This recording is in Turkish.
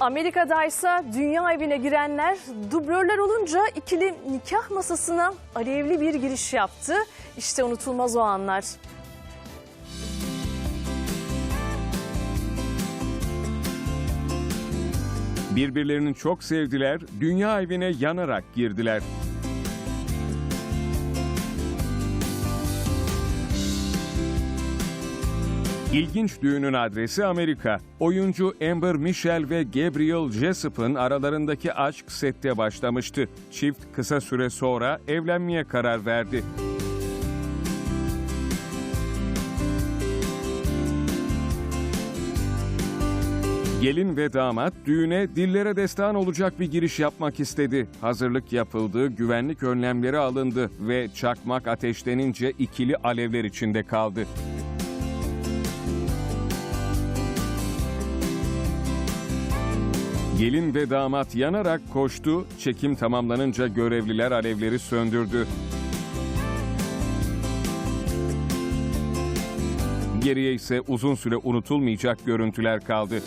Amerika'daysa dünya evine girenler dublörler olunca ikili nikah masasına alevli bir giriş yaptı. İşte unutulmaz o anlar. Birbirlerini çok sevdiler, dünya evine yanarak girdiler. İlginç düğünün adresi Amerika. Oyuncu Amber Michelle ve Gabriel Jessup'ın aralarındaki aşk sette başlamıştı. Çift kısa süre sonra evlenmeye karar verdi. Gelin ve damat düğüne dillere destan olacak bir giriş yapmak istedi. Hazırlık yapıldı, güvenlik önlemleri alındı ve çakmak ateşlenince ikili alevler içinde kaldı. Gelin ve damat yanarak koştu, çekim tamamlanınca görevliler alevleri söndürdü. Geriye ise uzun süre unutulmayacak görüntüler kaldı.